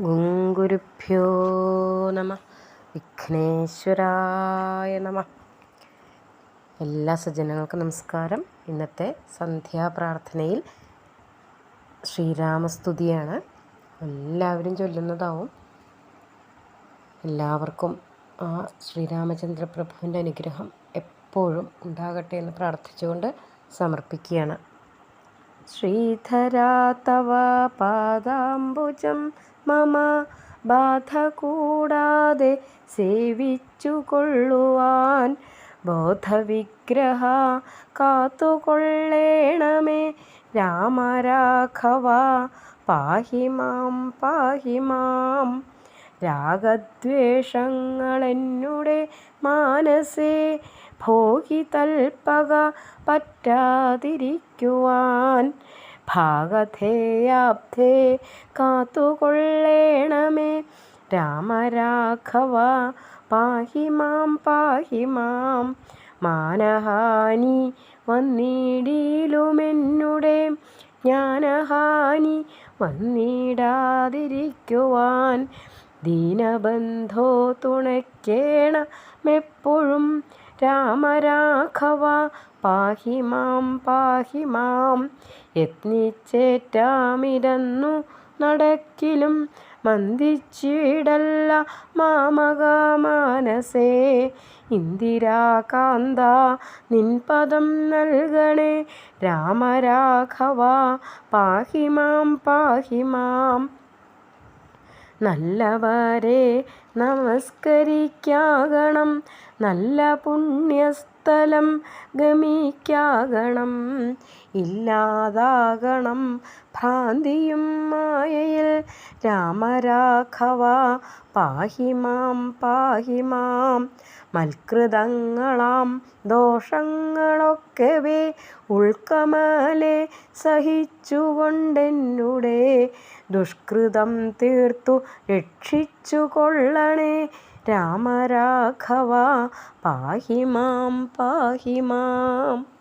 ഗുരുഭ്യോ നമ. വിഘ്നേശ്വരായ നമ. എല്ലാ സജ്ജനങ്ങൾക്കും നമസ്കാരം. ഇന്നത്തെ സന്ധ്യാപ്രാർത്ഥനയിൽ ശ്രീരാമസ്തുതിയാണ് എല്ലാവരും ചൊല്ലുന്നതാവും. എല്ലാവർക്കും ആ ശ്രീരാമചന്ദ്രപ്രഭുവിന്റെ അനുഗ്രഹം എപ്പോഴും ഉണ്ടാകട്ടെ എന്ന് പ്രാർത്ഥിച്ചുകൊണ്ട് സമർപ്പിക്കുകയാണ്. ശ്രീധരാ തവ പാദാംബുജം മമ. ബാധ കൂടാതെ സേവിച്ചു കൊള്ളുവാൻ ബോധവിഗ്രഹ കാത്തുകൊള്ളേണമേ. രാമരാഘവ പാഹി മാം പാഹി മാം രാഗദ്വേഷങ്ങളെന്നുടെ മാനസേ ഭോഗി തൽപ്പക പറ്റാതിരിക്കുവാൻ ഭാഗധേയാബ്ധേ കാത്തുകൊള്ളേണമേ. രാമരാഘവ പാഹി മാം പാഹി മാം മാനഹാനി വന്നിടിയിലുമെന്നുടെ ജ്ഞാനഹാനി വന്നിടാതിരിക്കുവാൻ ദീനബന്ധോ തുണയ്ക്കേണമെപ്പോഴും രാമരാഘവ പാഹി മാം പാഹി മാം. യത്നിച്ചേറ്റാമിരന്നു നടക്കിലും മന്ദിച്ചിടല്ല മാമകാമാനസേ ഇന്ദിരാകാന്ത നിൻപദം നൽകണേ. രാമരാഘവ പാഹി മാം പാഹി മാം. നല്ലവരെ നമസ്കരിക്കാകണം. നല്ല പുണ്യസ്ഥലം ഗമിക്കാകണം. ഇല്ലാതാകണം. ഭ്രാന്തിയും മായയിൽ രാമരാഘവ. പാഹിമാം പാഹിമാം മൽകൃതങ്ങളാം ദോഷങ്ങളൊക്കെ മൽകൃതങ്ങളാം ദോഷങ്ങളൊക്കെവേ. ഉൾക്കമലെ സഹിച്ചുകൊണ്ടെന്നുടെ ദുഷ്കൃതം തീർത്തു രക്ഷിച്ചു കൊള്ളണേ രാമരാഘവ പാഹി മാം പാഹി മാം